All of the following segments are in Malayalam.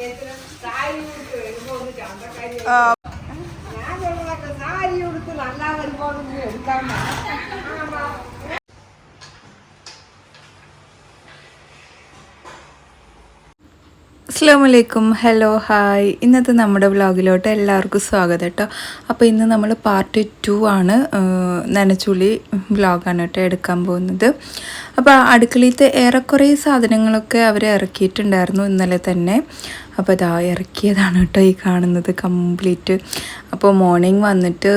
ഞാൻ സാരി ഉടുത്ത് നല്ല വരുമ്പോൾ എടുക്കാൻ അസ്സാം വലൈക്കും ഹലോ ഹായ് ഇന്നത്തെ നമ്മുടെ വ്ളോഗിലോട്ട് എല്ലാവർക്കും സ്വാഗതം കേട്ടോ. അപ്പോൾ ഇന്ന് നമ്മൾ പാർട്ട് ടു ആണ് നനച്ചുള്ളി വ്ളോഗാണ് കേട്ടോ എടുക്കാൻ പോകുന്നത്. അപ്പോൾ അടുക്കളയിലത്തെ ഏറെക്കുറെ സാധനങ്ങളൊക്കെ അവർ ഇറക്കിയിട്ടുണ്ടായിരുന്നു ഇന്നലെ തന്നെ. അപ്പോൾ അതാ ഇറക്കിയതാണ് കേട്ടോ ഈ കാണുന്നത് കംപ്ലീറ്റ് അപ്പോൾ മോർണിംഗ് വന്നിട്ട്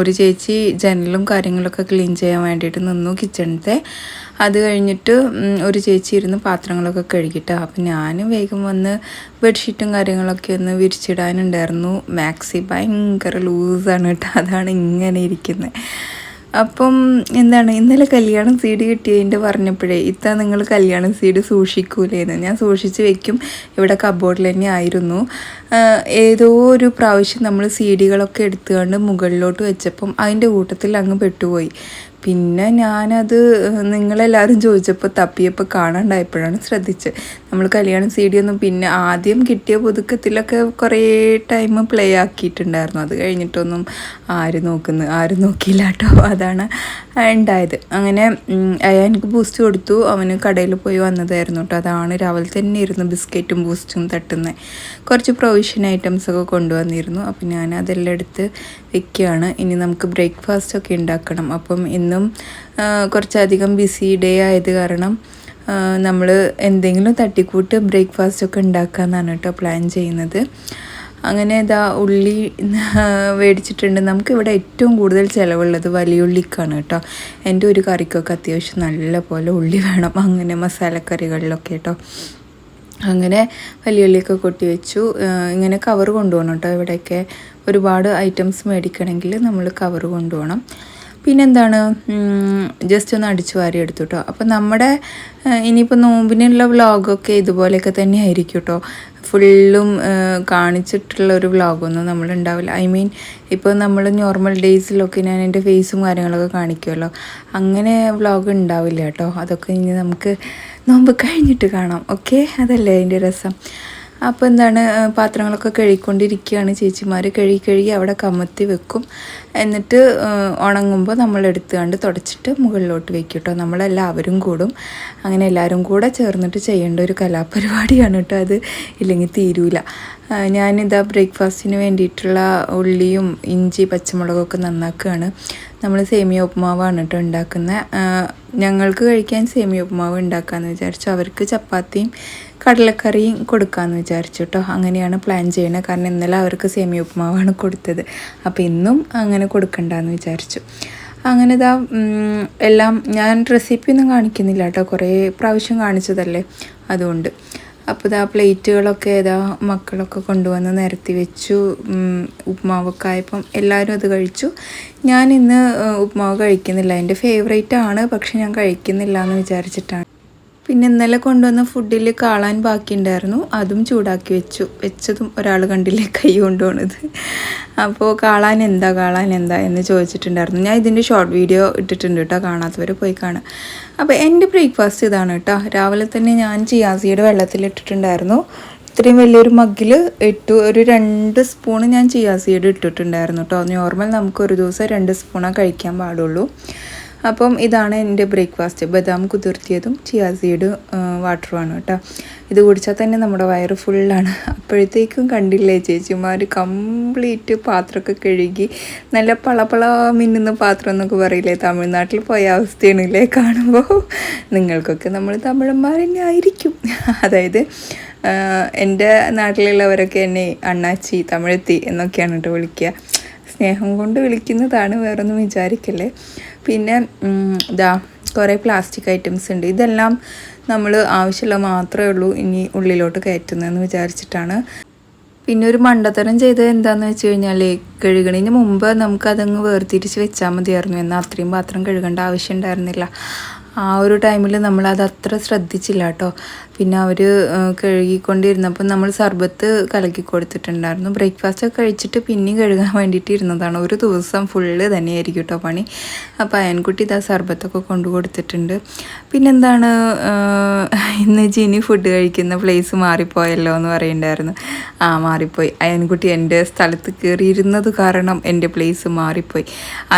ഒരു ചേച്ചി ജനലും കാര്യങ്ങളൊക്കെ ക്ലീൻ ചെയ്യാൻ വേണ്ടിയിട്ട് നിന്നു കിച്ചണിത്തെ അത് കഴിഞ്ഞിട്ട് ഒരു ചേച്ചി ഇരുന്ന് പാത്രങ്ങളൊക്കെ കഴുകിയിട്ട് അപ്പം ഞാൻ വേഗം വന്ന് ബെഡ്ഷീറ്റും കാര്യങ്ങളൊക്കെ ഒന്ന് വിരിച്ചിടാനുണ്ടായിരുന്നു. മാക്സി ഭയങ്കര ലൂസാണ് കേട്ടോ. അതാണ് ഇങ്ങനെ ഇരിക്കുന്നത് അപ്പം എന്താണ് ഇന്നലെ കല്യാണം സീഡ് കിട്ടിയതിന്റെ പറഞ്ഞപ്പോഴേ ഇത്ത നിങ്ങൾ കല്യാണം സീഡ് സൂക്ഷിക്കൂലേ സൂക്ഷിക്കൂലേന്ന്. ഞാൻ സൂക്ഷിച്ച് വെക്കും. ഇവിടെ കബോർഡിൽ തന്നെ ആയിരുന്നു. ഏതോ ഒരു പ്രാവശ്യം നമ്മൾ സീഡികളൊക്കെ എടുത്തുകൊണ്ട് മുകളിലോട്ട് വെച്ചപ്പം അതിന്റെ കൂട്ടത്തിൽ അങ്ങ് പെട്ടുപോയി. പിന്നെ ഞാനത് നിങ്ങളെല്ലാവരും ചോദിച്ചപ്പോൾ തപ്പിയപ്പോൾ കാണാണ്ടായപ്പോഴാണ് ശ്രദ്ധിച്ചത്. നമ്മൾ കല്യാണം സി ഡി ഒന്നും പിന്നെ ആദ്യം കിട്ടിയ പുതുക്കത്തിലൊക്കെ കുറേ ടൈം പ്ലേ ആക്കിയിട്ടുണ്ടായിരുന്നു. അത് കഴിഞ്ഞിട്ടൊന്നും ആര് നോക്കുന്നു ആരും നോക്കിയില്ല കേട്ടോ അതാണ് ഉണ്ടായത് അങ്ങനെ അയാൾ എനിക്ക് ബൂസ്റ്റ് കൊടുത്തു. അവന് കടയിൽ പോയി വന്നതായിരുന്നു കേട്ടോ അതാണ് രാവിലെ തന്നെ ഇരുന്ന് ബിസ്ക്കറ്റും ബൂസ്റ്റും തട്ടുന്നത് കുറച്ച് പ്രൊവിഷൻ ഐറ്റംസ് ഒക്കെ കൊണ്ടുവന്നിരുന്നു. അപ്പം ഞാൻ അതെല്ലാം എടുത്ത് വെക്കുകയാണ്. ഇനി നമുക്ക് ബ്രേക്ക്ഫാസ്റ്റ് ഒക്കെ ഉണ്ടാക്കണം. അപ്പം ഇന്നും കുറച്ചധികം ബിസി ഡേ ആയത് കാരണം നമ്മൾ എന്തെങ്കിലും തട്ടിക്കൂട്ട് ബ്രേക്ക്ഫാസ്റ്റ് ഒക്കെ ഉണ്ടാക്കാമെന്നാണ് കേട്ടോ പ്ലാൻ ചെയ്യുന്നത്. അങ്ങനെ ഇതാ ഉള്ളി മേടിച്ചിട്ടുണ്ട് നമുക്കിവിടെ ഏറ്റവും കൂടുതൽ ചിലവുള്ളത് വലിയ ഉള്ളിക്കാണ് കേട്ടോ. എന്റെ ഒരു കറിക്കൊക്കെ അത്യാവശ്യം നല്ല പോലെ ഉള്ളി വേണം. അങ്ങനെ മസാലക്കറികളിലൊക്കെ കേട്ടോ. അങ്ങനെ വലിയ ഉള്ളിയൊക്കെ കൊട്ടി വെച്ചു ഇങ്ങനെ കവർ കൊണ്ടുപോകണം കേട്ടോ ഇവിടെയൊക്കെ. ഒരുപാട് ഐറ്റംസ് മേടിക്കണമെങ്കിൽ നമ്മൾ കവർ കൊണ്ടുപോകണം. പിന്നെന്താണ്? ജസ്റ്റ് ഒന്ന് അടിച്ചു വാരി എടുത്തു കേട്ടോ അപ്പം നമ്മുടെ ഇനിയിപ്പോൾ നോമ്പിനുള്ള വ്ളോഗൊക്കെ ഇതുപോലെയൊക്കെ തന്നെ ആയിരിക്കും കേട്ടോ ഫുള്ളും കാണിച്ചിട്ടുള്ള ഒരു വ്ളോഗൊന്നും നമ്മൾ ഉണ്ടാവില്ല. ഐ മീൻ ഇപ്പോൾ നമ്മൾ നോർമൽ ഡേയ്സിലൊക്കെ ഞാൻ എന്റെ ഫേസും കാര്യങ്ങളൊക്കെ കാണിക്കുമല്ലോ അങ്ങനെ വ്ളോഗ് ഉണ്ടാവില്ല കേട്ടോ അതൊക്കെ ഇനി നമുക്ക് നോമ്പ് കഴിഞ്ഞിട്ട് കാണാം. ഓക്കെ? അതല്ലേ അതിന്റെ രസം. അപ്പോൾ എന്താണ് പാത്രങ്ങളൊക്കെ കഴുകിക്കൊണ്ടിരിക്കുകയാണ്. ചേച്ചിമാർ കഴുകി കഴുകി അവിടെ കമത്തി വെക്കും. എന്നിട്ട് ഉണങ്ങുമ്പോൾ നമ്മൾ എടുത്തുകൊണ്ട് തുടച്ചിട്ട് മുകളിലോട്ട് വെക്കും കേട്ടോ. നമ്മളെല്ലാവരും കൂടും. അങ്ങനെ എല്ലാവരും കൂടെ ചേർന്നിട്ട് ചെയ്യേണ്ട ഒരു കലാപരിപാടിയാണ് കേട്ടോ അത്. ഇല്ലെങ്കിൽ തീരൂല. ഞാനിതാ ബ്രേക്ക്ഫാസ്റ്റിന് വേണ്ടിയിട്ടുള്ള ഉള്ളിയും ഇഞ്ചി പച്ചമുളകൊക്കെ നന്നാക്കുകയാണ് നമ്മൾ സേമിയ ഉപ്പുമാവാണ് കേട്ടോ ഉണ്ടാക്കുന്നത് ഞങ്ങൾക്ക് കഴിക്കാൻ സേമിയ ഉപ്പുമാവ് ഉണ്ടാക്കാമെന്ന് വിചാരിച്ചു. അവർക്ക് ചപ്പാത്തിയും കടലക്കറിയും കൊടുക്കാമെന്ന് വിചാരിച്ചു കേട്ടോ അങ്ങനെയാണ് പ്ലാൻ ചെയ്യുന്നത് കാരണം ഇന്നലെ അവർക്ക് സേമിയ ഉപ്പുമാവാണ് കൊടുത്തത്. അപ്പോൾ ഇന്നും അങ്ങനെ കൊടുക്കണ്ടെന്ന് വിചാരിച്ചു. അങ്ങനെ ഇതാ എല്ലാം ഞാൻ റെസിപ്പി ഒന്നും കാണിക്കുന്നില്ല കേട്ടോ കുറേ പ്രാവശ്യം കാണിച്ചതല്ലേ? അതുകൊണ്ട്. അപ്പോൾ ആ പ്ലേറ്റുകളൊക്കെ ഇതാ മക്കളൊക്കെ കൊണ്ടുവന്ന് നിരത്തി വെച്ചു. ഉപ്മാവൊക്കെ ആയപ്പം എല്ലാവരും അത് കഴിച്ചു. ഞാൻ ഇന്ന് ഉപ്മാവ് കഴിക്കുന്നില്ല. എന്റെ ഫേവറേറ്റ് ആണ് പക്ഷെ ഞാൻ കഴിക്കുന്നില്ല എന്ന് വിചാരിച്ചിട്ടാണ്. പിന്നെ ഇന്നലെ കൊണ്ടുവന്ന ഫുഡിൽ കാളാൻ ബാക്കിയുണ്ടായിരുന്നു. അതും ചൂടാക്കി വെച്ചു. വെച്ചതും ഒരാൾ കണ്ടില്ലേ? കൈ കൊണ്ടുപോണത്. അപ്പോൾ കാളാൻ എന്താ കാളാൻ എന്താ എന്ന് ചോദിച്ചിട്ടുണ്ടായിരുന്നു. ഞാൻ ഇതിന്റെ ഷോർട്ട് വീഡിയോ ഇട്ടിട്ടുണ്ട് കേട്ടോ. കാണാത്തവർ പോയി കാണാം അപ്പോൾ എന്റെ ബ്രേക്ക്ഫാസ്റ്റ് ഇതാണ് കേട്ടോ. രാവിലെ തന്നെ ഞാൻ ചിയാസിയുടെ വെള്ളത്തിലിട്ടിട്ടുണ്ടായിരുന്നു ഇത്രയും വലിയൊരു മഗ്ഗിൽ ഇട്ടു. ഒരു രണ്ട് സ്പൂൺ ഞാൻ ചിയാസീഡ് ഇട്ടിട്ടുണ്ടായിരുന്നു കേട്ടോ. നോർമൽ നമുക്ക് ഒരു ദിവസം രണ്ട് സ്പൂണാണ് കഴിക്കാൻ പാടുള്ളൂ. അപ്പം ഇതാണ് എന്റെ ബ്രേക്ക്ഫാസ്റ്റ്. ബദാം കുതിർത്തിയതും ചിയാസീഡ് വാട്ടറുമാണ് കേട്ടോ. ഇത് കുടിച്ചാൽ തന്നെ നമ്മുടെ വയറ് ഫുള്ളാണ് അപ്പോഴത്തേക്കും കണ്ടില്ലേ ചേച്ചിമാർ കംപ്ലീറ്റ് പാത്രമൊക്കെ കഴുകി നല്ല പളപള മിന്നുന്ന പാത്രം എന്നൊക്കെ പറയില്ലേ? തമിഴ്നാട്ടിൽ പോയ അവസ്ഥയാണ് ഇല്ലേ കാണുമ്പോൾ നിങ്ങൾക്കൊക്കെ നമ്മൾ തമിഴന്മാർ തന്നെ ആയിരിക്കും. അതായത് എന്റെ നാട്ടിലുള്ളവരൊക്കെ എന്നെ അണ്ണാച്ചി തമിഴത്തി എന്നൊക്കെയാണ് കേട്ടോ വിളിക്കുക. സ്നേഹം കൊണ്ട് വിളിക്കുന്നതാണ് വേറൊന്നും വിചാരിക്കല്ലേ? പിന്നെ ഇതാ കുറേ പ്ലാസ്റ്റിക് ഐറ്റംസ് ഉണ്ട്. ഇതെല്ലാം നമ്മൾ ആവശ്യമുള്ള മാത്രമേ ഉള്ളൂ ഇനി ഉള്ളിലോട്ട് കയറ്റുന്നതെന്ന് വിചാരിച്ചിട്ടാണ്. പിന്നെ ഒരു മണ്ടത്തരം ചെയ്തത് എന്താണെന്ന് വെച്ച് കഴിഞ്ഞാൽ കഴുകണതിന് മുമ്പ് നമുക്കതങ്ങ് വേർതിരിച്ച് വെച്ചാൽ മതിയായിരുന്നു. എന്നാൽ അത്രയും പാത്രം കഴുകേണ്ട ആവശ്യം ഉണ്ടായിരുന്നില്ല. ആ ഒരു ടൈമിൽ നമ്മളത് അത്ര ശ്രദ്ധിച്ചില്ല കേട്ടോ. പിന്നെ അവർ കഴുകിക്കൊണ്ടിരുന്നപ്പോൾ നമ്മൾ സർബത്ത് കലക്കി കൊടുത്തിട്ടുണ്ടായിരുന്നു. ബ്രേക്ക്ഫാസ്റ്റ് ഒക്കെ കഴിച്ചിട്ട് പിന്നെയും കഴുകാൻ വേണ്ടിയിട്ട് ഇരുന്നതാണ്. ഒരു ദിവസം ഫുള്ള് തന്നെയായിരിക്കും കേട്ടോ പണി. അപ്പോൾ അയൻകുട്ടി ഇതാ സർബത്തൊക്കെ കൊണ്ടു കൊടുത്തിട്ടുണ്ട്. പിന്നെന്താണ് ഇന്ന് ജിനി ഫുഡ് കഴിക്കുന്ന പ്ലേസ് മാറിപ്പോയല്ലോ എന്ന് പറയുന്നുണ്ടായിരുന്നു. ആ മാറിപ്പോയി. അയൻകുട്ടി എന്റെ സ്ഥലത്ത് കയറിയിരുന്നത് കാരണം എന്റെ പ്ലേസ് മാറിപ്പോയി.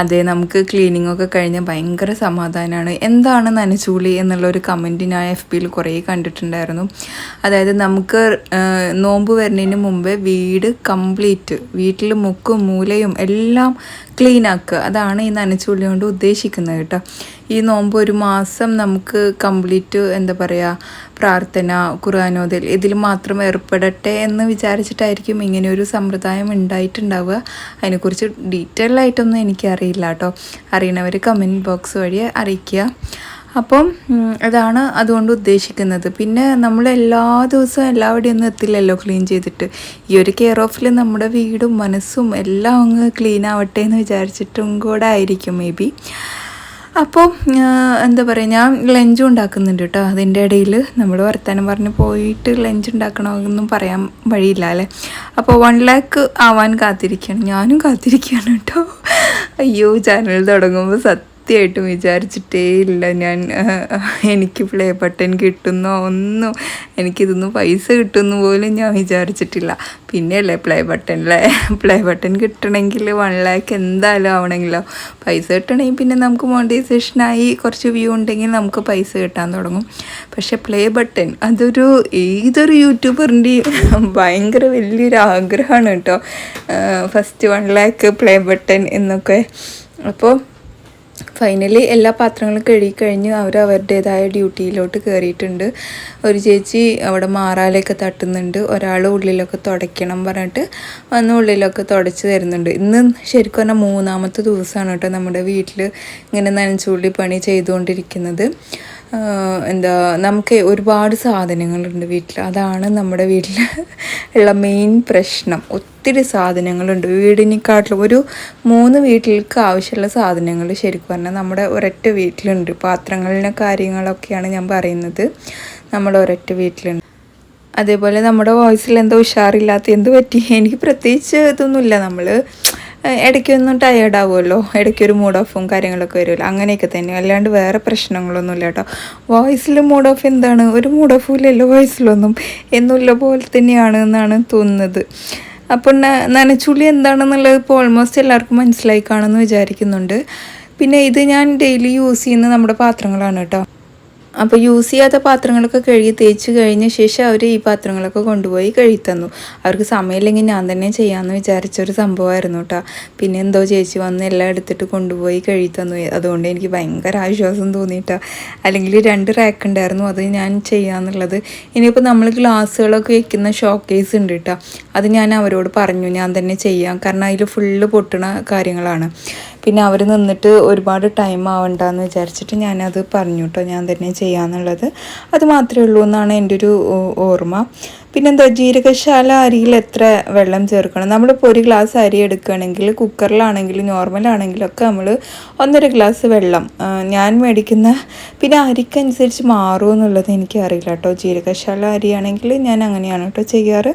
അതെ നമുക്ക് ക്ലീനിങ് ഒക്കെ കഴിഞ്ഞാൽ ഭയങ്കര സമാധാനമാണ് എന്താണ് നനച്ചൂളി എന്നുള്ള ഒരു കമന്റ് ഞാൻ എഫ് ബിയിൽ കുറേ കണ്ടിട്ടുണ്ടായിരുന്നു അതായത് നമുക്ക് നോമ്പ് വരുന്നതിന് മുമ്പേ വീട് കംപ്ലീറ്റ് വീട്ടിൽ മുക്കും മൂലയും എല്ലാം ക്ലീൻ ആക്കുക. അതാണ് ഈ നനച്ചുള്ളി കൊണ്ട് ഉദ്ദേശിക്കുന്നത് കേട്ടോ. ഈ നോമ്പ് ഒരു മാസം നമുക്ക് കംപ്ലീറ്റ് എന്താ പറയുക പ്രാർത്ഥന ഖുർആാനോദൽ ഇതിൽ മാത്രം ഏർപ്പെടട്ടെ എന്ന് വിചാരിച്ചിട്ടായിരിക്കും ഇങ്ങനെ ഒരു സമ്പ്രദായം ഉണ്ടായിട്ടുണ്ടാവുക. അതിനെക്കുറിച്ച് ഡീറ്റെയിൽ ആയിട്ടൊന്നും എനിക്കറിയില്ല കേട്ടോ. അറിയണവർ കമന്റ് ബോക്സ് വഴി അറിയിക്കുക. അപ്പം അതാണ് അതുകൊണ്ട് ഉദ്ദേശിക്കുന്നത്. പിന്നെ നമ്മൾ എല്ലാ ദിവസവും എല്ലാവിടെയും ഒന്നും എത്തില്ലല്ലോ ക്ലീൻ ചെയ്തിട്ട്. ഈ ഒരു കെയർ ഓഫിൽ നമ്മുടെ വീടും മനസ്സും എല്ലാം അങ്ങ് ക്ലീൻ ആവട്ടെ എന്ന് വിചാരിച്ചിട്ടും കൂടെ ആയിരിക്കും മേ ബി. അപ്പോൾ എന്താ പറയുക ഞാൻ ലഞ്ചും ഉണ്ടാക്കുന്നുണ്ട് കേട്ടോ അതിന്റെ ഇടയിൽ നമ്മൾ വർത്താനം പറഞ്ഞ് പോയിട്ട് ലഞ്ച് ഉണ്ടാക്കണമെന്നൊന്നും പറയാൻ വഴിയില്ല അല്ലേ? അപ്പോൾ വൺ ലാക്ക് ആവാൻ കാത്തിരിക്കുകയാണ് ഞാനും കാത്തിരിക്കുകയാണ് കേട്ടോ അയ്യോ ചാനൽ തുടങ്ങുമ്പോൾ സത്യമായിട്ടും വിചാരിച്ചിട്ടേ ഇല്ല ഞാൻ എനിക്ക് പ്ലേ ബട്ടൺ കിട്ടുന്നോ ഒന്നും എനിക്കിതൊന്നും പൈസ കിട്ടുന്നു പോലും ഞാൻ വിചാരിച്ചിട്ടില്ല. പിന്നെയല്ലേ പ്ലേ ബട്ടൺ അല്ലേ പ്ലേ ബട്ടൺ കിട്ടണമെങ്കിൽ വൺ ലാക്ക് എന്തായാലും ആവണമെങ്കിലോ? പൈസ കിട്ടണമെങ്കിൽ പിന്നെ നമുക്ക് മോണിറ്റൈസേഷനായി കുറച്ച് വ്യൂ ഉണ്ടെങ്കിൽ നമുക്ക് പൈസ കിട്ടാൻ തുടങ്ങും. പക്ഷേ പ്ലേ ബട്ടൺ അതൊരു ഏതൊരു യൂട്യൂബറിന്റെയും ഭയങ്കര വലിയൊരു ആഗ്രഹമാണ് കേട്ടോ. First one lakh play button എന്നൊക്കെ. അപ്പോൾ ഫൈനലി എല്ലാ പാത്രങ്ങളും കഴുകി കഴിഞ്ഞ് അവർ അവരുടേതായ ഡ്യൂട്ടിയിലോട്ട് കയറിയിട്ടുണ്ട് ഒരു ചേച്ചി അവിടെ മാറാലൊക്കെ തട്ടുന്നുണ്ട്. ഒരാൾ ഉള്ളിലൊക്കെ തുടയ്ക്കണം പറഞ്ഞിട്ട് വന്ന് ഉള്ളിലൊക്കെ തുടച്ച് തരുന്നുണ്ട്. ഇന്ന് ശരിക്കും പറഞ്ഞാൽ മൂന്നാമത്തെ ദിവസമാണ് കേട്ടോ നമ്മുടെ വീട്ടിൽ ഇങ്ങനെ നനച്ചുള്ളി പണി ചെയ്തുകൊണ്ടിരിക്കുന്നത്. എന്താ നമുക്ക് ഒരുപാട് സാധനങ്ങളുണ്ട് വീട്ടിൽ അതാണ് നമ്മുടെ വീട്ടിൽ ഉള്ള മെയിൻ പ്രശ്നം. ഒത്തിരി സാധനങ്ങളുണ്ട്. വീടിനെക്കാട്ടിലും ഒരു മൂന്ന് വീട്ടിലേക്ക് ആവശ്യമുള്ള സാധനങ്ങൾ ശരിക്കും പറഞ്ഞാൽ നമ്മുടെ ഒരൊറ്റ വീട്ടിലുണ്ട്. പാത്രങ്ങളിലെ കാര്യങ്ങളൊക്കെയാണ് ഞാൻ പറയുന്നത്. നമ്മുടെ ഒരൊറ്റ വീട്ടിലുണ്ട്. അതേപോലെ നമ്മുടെ വോയിസിൽ എന്തോ ഉഷാറില്ലാത്ത എന്ത് പറ്റി? എനിക്ക് പ്രത്യേകിച്ച് ഇതൊന്നുമില്ല. നമ്മൾ ഇടയ്ക്കൊന്നും ടയേർഡ് ആവുമല്ലോ. ഇടയ്ക്കൊരു മൂഡ് ഓഫും കാര്യങ്ങളൊക്കെ വരുമല്ലോ. അങ്ങനെയൊക്കെ തന്നെ. അല്ലാണ്ട് വേറെ പ്രശ്നങ്ങളൊന്നുമില്ല കേട്ടോ. വോയിസിൽ മൂഡ് ഓഫ് എന്താണ്? ഒരു മൂഡ് ഓഫും ഇല്ലല്ലോ വോയിസിലൊന്നും എന്നുള്ള പോലെ തന്നെയാണ് എന്നാണ് തോന്നുന്നത്. അപ്പം നനച്ചുള്ളി എന്താണെന്നുള്ളത് ഇപ്പോൾ ഓൾമോസ്റ്റ് എല്ലാവർക്കും മനസ്സിലായി കാണുമെന്ന് വിചാരിക്കുന്നുണ്ട്. പിന്നെ ഇത് ഞാൻ ഡെയിലി യൂസ് ചെയ്യുന്ന നമ്മുടെ പാത്രങ്ങളാണ് കേട്ടോ. അപ്പോൾ യൂസ് ചെയ്യാത്ത പാത്രങ്ങളൊക്കെ കഴുകി തേച്ച് കഴിഞ്ഞ ശേഷം അവർ ഈ പാത്രങ്ങളൊക്കെ കൊണ്ടുപോയി കഴുകി തന്നു. അവർക്ക് സമയമില്ലെങ്കിൽ ഞാൻ തന്നെ ചെയ്യാമെന്ന് വിചാരിച്ചൊരു സംഭവമായിരുന്നു കേട്ടോ പിന്നെ എന്തോ ചേച്ചി വന്ന് എല്ലാം എടുത്തിട്ട് കൊണ്ടുപോയി കഴുകി തന്നു. അതുകൊണ്ട് എനിക്ക് ഭയങ്കര ആശ്വാസം തോന്നിയിട്ടാ അല്ലെങ്കിൽ രണ്ട് റാക്ക് ഉണ്ടായിരുന്നു അത് ഞാൻ ചെയ്യാന്നുള്ളത്. ഇനിയിപ്പോൾ നമ്മൾ ഗ്ലാസ്സുകളൊക്കെ വെക്കുന്ന ഷോക്കേസ് ഉണ്ട് കേട്ടോ അത് ഞാൻ അവരോട് പറഞ്ഞു ഞാൻ തന്നെ ചെയ്യാം. കാരണം അതിൽ ഫുള്ള് പൊട്ടണ കാര്യങ്ങളാണ്. പിന്നെ അവർ നിന്നിട്ട് ഒരുപാട് ടൈം ആവണ്ടെന്ന് വിചാരിച്ചിട്ട് ഞാനത് പറഞ്ഞു കേട്ടോ ഞാൻ തന്നെ ചെയ്യാന്നുള്ളത്. അത് മാത്രമേ ഉള്ളൂ എന്നാണ് എന്റെ ഒരു ഓർമ്മ. പിന്നെന്താ ജീരകശാല അരിയിൽ എത്ര വെള്ളം ചേർക്കണം? നമ്മളിപ്പോൾ ഒരു ഗ്ലാസ് അരി എടുക്കുകയാണെങ്കിൽ കുക്കറിലാണെങ്കിലും നോർമലാണെങ്കിലും ഒക്കെ നമ്മൾ ഒന്നര ഗ്ലാസ് വെള്ളം ഞാൻ മേടിക്കുന്ന പിന്നെ അരിക്കനുസരിച്ച് മാറുമോ എന്നുള്ളത് എനിക്കറിയില്ല കേട്ടോ. ജീരകശാല അരിയാണെങ്കിൽ ഞാൻ അങ്ങനെയാണ് കേട്ടോ ചെയ്യാറ്.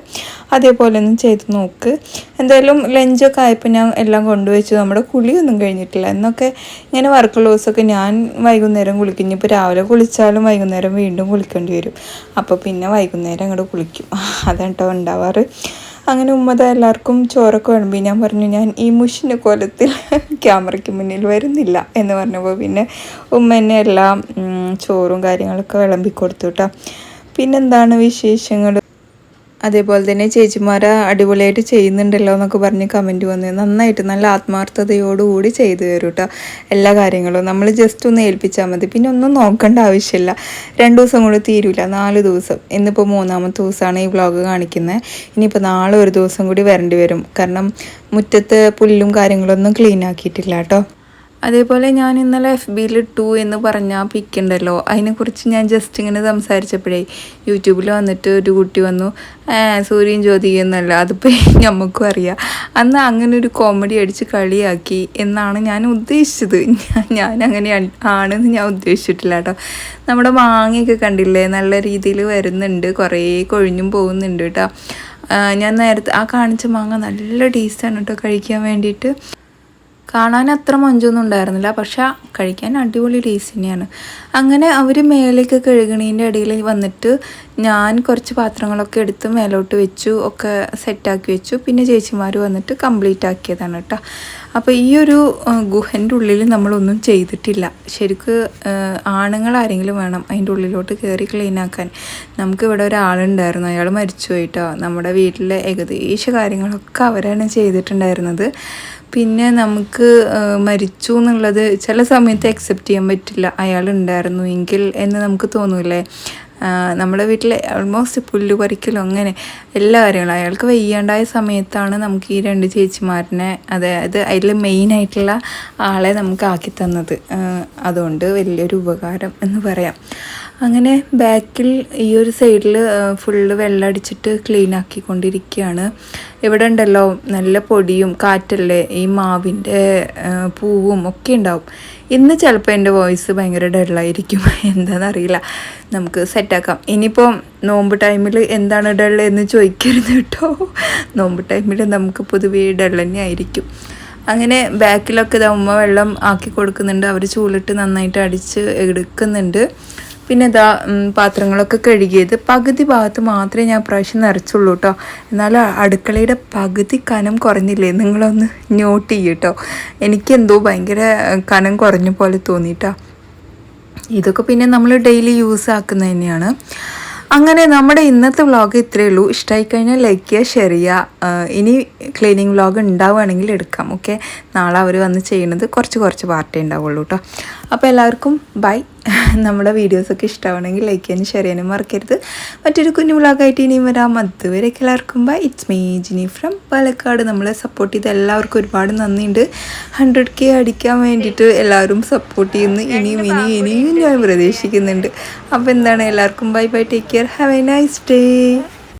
അതേപോലെ ഒന്ന് ചെയ്ത് നോക്ക്. എന്തായാലും ലഞ്ചൊക്കെ ആയപ്പോൾ ഞാൻ എല്ലാം കൊണ്ടുവച്ചു. നമ്മുടെ കുളിയൊന്നും കഴിഞ്ഞിട്ടില്ല. എന്നൊക്കെ ഇങ്ങനെ വർക്ക് ലോസൊക്കെ ഞാൻ വൈകുന്നേരം കുളിക്കും. ഇനിയിപ്പോൾ രാവിലെ കുളിച്ചാലും വൈകുന്നേരം വീണ്ടും കുളിക്കേണ്ടി വരും. അപ്പോൾ പിന്നെ വൈകുന്നേരം അങ്ങോട്ട് കുളിക്കും. അതാണ് കേട്ടോ ഉണ്ടാവാറ്. അങ്ങനെ ഉമ്മത എല്ലാവർക്കും ചോറൊക്കെ വിളമ്പി. ഞാൻ പറഞ്ഞു ഞാൻ ഈ മുഷിന്റെ കോലത്തിൽ ക്യാമറയ്ക്ക് മുന്നിൽ വരുന്നില്ല എന്ന് പറഞ്ഞപ്പോൾ പിന്നെ ഉമ്മ എന്നെ എല്ലാം ചോറും കാര്യങ്ങളൊക്കെ വിളമ്പി കൊടുത്തു കേട്ടോ പിന്നെന്താണ് വിശേഷങ്ങൾ അതേപോലെ തന്നെ ചേച്ചിമാർ അടിപൊളിയായിട്ട് ചെയ്യുന്നുണ്ടല്ലോ എന്നൊക്കെ പറഞ്ഞ് കമന്റ് വന്ന്. നന്നായിട്ട് നല്ല ആത്മാർത്ഥതയോടുകൂടി ചെയ്തു തരും കേട്ടോ എല്ലാ കാര്യങ്ങളും. നമ്മൾ ജസ്റ്റ് ഒന്ന് ഏൽപ്പിച്ചാൽ മതി. പിന്നെ ഒന്നും നോക്കേണ്ട ആവശ്യമില്ല. രണ്ട് ദിവസം കൂടി തീരൂല. നാല് ദിവസം. ഇന്നിപ്പോൾ മൂന്നാമത്തെ ദിവസമാണ് ഈ വ്ളോഗ് കാണിക്കുന്നത് ഇനിയിപ്പോൾ നാളെ ഒരു ദിവസം കൂടി വരേണ്ടി വരും. കാരണം മുറ്റത്ത് പുല്ലും കാര്യങ്ങളൊന്നും ക്ലീൻ ആക്കിയിട്ടില്ല കേട്ടോ അതേപോലെ ഞാൻ ഇന്നലെ എഫ് ബിയിൽ ടു എന്ന് പറഞ്ഞ പിക്കുണ്ടല്ലോ അതിനെക്കുറിച്ച് ഞാൻ ജസ്റ്റ് ഇങ്ങനെ സംസാരിച്ചപ്പോഴേ യൂട്യൂബിൽ വന്നിട്ട് ഒരു കുട്ടി വന്നു സൂര്യൻ ജ്യോതി എന്നല്ല അതിപ്പോൾ നമുക്കും അറിയാം. അന്ന് അങ്ങനെ ഒരു കോമഡി അടിച്ച് കളിയാക്കി എന്നാണ് ഞാൻ ഉദ്ദേശിച്ചത്. ഞാൻ അങ്ങനെ ആണെന്ന് ഞാൻ ഉദ്ദേശിച്ചിട്ടില്ല കേട്ടോ. നമ്മുടെ മാങ്ങയൊക്കെ കണ്ടില്ലേ നല്ല രീതിയിൽ വരുന്നുണ്ട് കുറേ കൊഴിഞ്ഞും പോകുന്നുണ്ട് കേട്ടോ. ഞാൻ നേരത്തെ ആ കാണിച്ച മാങ്ങ നല്ല ടേസ്റ്റാണ് കേട്ടോ കഴിക്കാൻ വേണ്ടിയിട്ട്. കാണാൻ അത്ര മൊഞ്ചൊന്നും ഉണ്ടായിരുന്നില്ല. പക്ഷെ കഴിക്കാൻ അടിപൊളി ടേസ്റ്റ് തന്നെയാണ്. അങ്ങനെ അവർ മേലേക്ക് കഴുകണീന്റെ ഇടയിൽ വന്നിട്ട് ഞാൻ കുറച്ച് പാത്രങ്ങളൊക്കെ എടുത്ത് മേലോട്ട് വെച്ചു ഒക്കെ സെറ്റാക്കി വെച്ചു. പിന്നെ ചേച്ചിമാർ വന്നിട്ട് കംപ്ലീറ്റ് ആക്കിയതാണ് കേട്ടോ. അപ്പോൾ ഈ ഒരു ഗുഹന്റെ ഉള്ളിൽ നമ്മളൊന്നും ചെയ്തിട്ടില്ല. ശരിക്ക് ആണുങ്ങൾ ആരെങ്കിലും വേണം അതിന്റെ ഉള്ളിലോട്ട് കയറി ക്ലീൻ ആക്കാൻ. നമുക്ക് ഇവിടെ ഒരാളുണ്ടായിരുന്നു അയാൾ മരിച്ചു പോയിട്ടോ. നമ്മുടെ വീട്ടിലെ ഏകദേശ കാര്യങ്ങളൊക്കെ അവരാണ് ചെയ്തിട്ടുണ്ടായിരുന്നത്. പിന്നെ നമുക്ക് മരിച്ചു എന്നുള്ളത് ചില സമയത്ത് അക്സെപ്റ്റ് ചെയ്യാൻ പറ്റില്ല. അയാൾ ഉണ്ടായിരുന്നു എങ്കിൽ എന്ന് നമുക്ക് തോന്നൂലേ നമ്മുടെ വീട്ടിൽ ഓൾമോസ്റ്റ് പുല്ല് പറിക്കലും അങ്ങനെ എല്ലാ കാര്യങ്ങളും. അയാൾക്ക് വയ്യാണ്ടായ സമയത്താണ് നമുക്ക് ഈ രണ്ട് ചേച്ചിമാരനെ അതായത് അതിൽ മെയിനായിട്ടുള്ള ആളെ നമുക്ക് ആക്കി തന്നത്. അതുകൊണ്ട് വലിയൊരു ഉപകാരം എന്ന് പറയാം. അങ്ങനെ ബാക്കിൽ ഈ ഒരു സൈഡിൽ ഫുള്ള് വെള്ളം അടിച്ചിട്ട് ക്ലീൻ ആക്കിക്കൊണ്ടിരിക്കുകയാണ്. ഇവിടെ ഉണ്ടല്ലോ നല്ല പൊടിയും കാറ്റല്ലേ ഈ മാവിന്റെ പൂവും ഒക്കെ ഉണ്ടാവും. ഇന്ന് ചിലപ്പോൾ എന്റെ വോയിസ് ഭയങ്കര ഡള്ളായിരിക്കും എന്താണെന്നറിയില്ല നമുക്ക് സെറ്റാക്കാം ഇനിയിപ്പോൾ നോമ്പ് ടൈമിൽ എന്താണ് ഡൾ എന്ന് ചോദിക്കരുത് കേട്ടോ. നോമ്പ് ടൈമിൽ നമുക്ക് പൊതുവേ ഡൾ തന്നെ ആയിരിക്കും. അങ്ങനെ ബാക്കിലൊക്കെ ഇതാവുമ്പോൾ വെള്ളം ആക്കി കൊടുക്കുന്നുണ്ട്. അവർ ചൂളിട്ട് നന്നായിട്ട് അടിച്ച് എടുക്കുന്നുണ്ട്. പിന്നെ ഇതാ പാത്രങ്ങളൊക്കെ കഴുകിയത്. പകുതി ഭാഗത്ത് മാത്രമേ ഞാൻ പ്രാവശ്യം നിറച്ചുള്ളൂ കേട്ടോ എന്നാൽ അടുക്കളയുടെ പകുതി കനം കുറഞ്ഞില്ലേ? നിങ്ങളൊന്ന് നോട്ട് ചെയ്യൂ കേട്ടോ എനിക്കെന്തോ ഭയങ്കര കനം കുറഞ്ഞ പോലെ തോന്നിയിട്ടോ ഇതൊക്കെ പിന്നെ നമ്മൾ ഡെയിലി യൂസ് ആക്കുന്ന തന്നെയാണ്. അങ്ങനെ നമ്മുടെ ഇന്നത്തെ വ്ളോഗ് ഇത്രയേ ഉള്ളൂ. ഇഷ്ടമായി കഴിഞ്ഞാൽ ലൈക്ക് ചെയ്യുക ഷെയർ ചെയ്യുക. ഇനി ക്ലീനിങ് വ്ളോഗ് ഉണ്ടാവുകയാണെങ്കിൽ എടുക്കാം ഓക്കെ നാളെ അവർ വന്ന് ചെയ്യുന്നത് കുറച്ച് കുറച്ച് പാർട്ടേ ഉണ്ടാവുള്ളൂ കേട്ടോ അപ്പോൾ എല്ലാവർക്കും ബൈ നമ്മുടെ വീഡിയോസൊക്കെ ഇഷ്ടമാണെങ്കിൽ ലൈക്ക് ചെയ്യാനും ഷെയർ ചെയ്യാനും മറക്കരുത്. മറ്റൊരു കുഞ്ഞു വ്ളോഗായിട്ട് ഇനിയും വരാം. അതുവരെയൊക്കെ എല്ലാവർക്കും bye it's me Jini from Palakkad. നമ്മളെ സപ്പോർട്ട് ചെയ്ത് എല്ലാവർക്കും ഒരുപാട് നന്ദിയുണ്ട്. ഹൺഡ്രഡ് കെ അടിക്കാൻ വേണ്ടിയിട്ട് എല്ലാവരും സപ്പോർട്ട് ചെയ്യുന്നു. ഇനിയും ഇനിയും ഇനിയും ഞാൻ പ്രതീക്ഷിക്കുന്നുണ്ട്. അപ്പോൾ എന്താണ്? എല്ലാവർക്കും bye bye take care have a nice day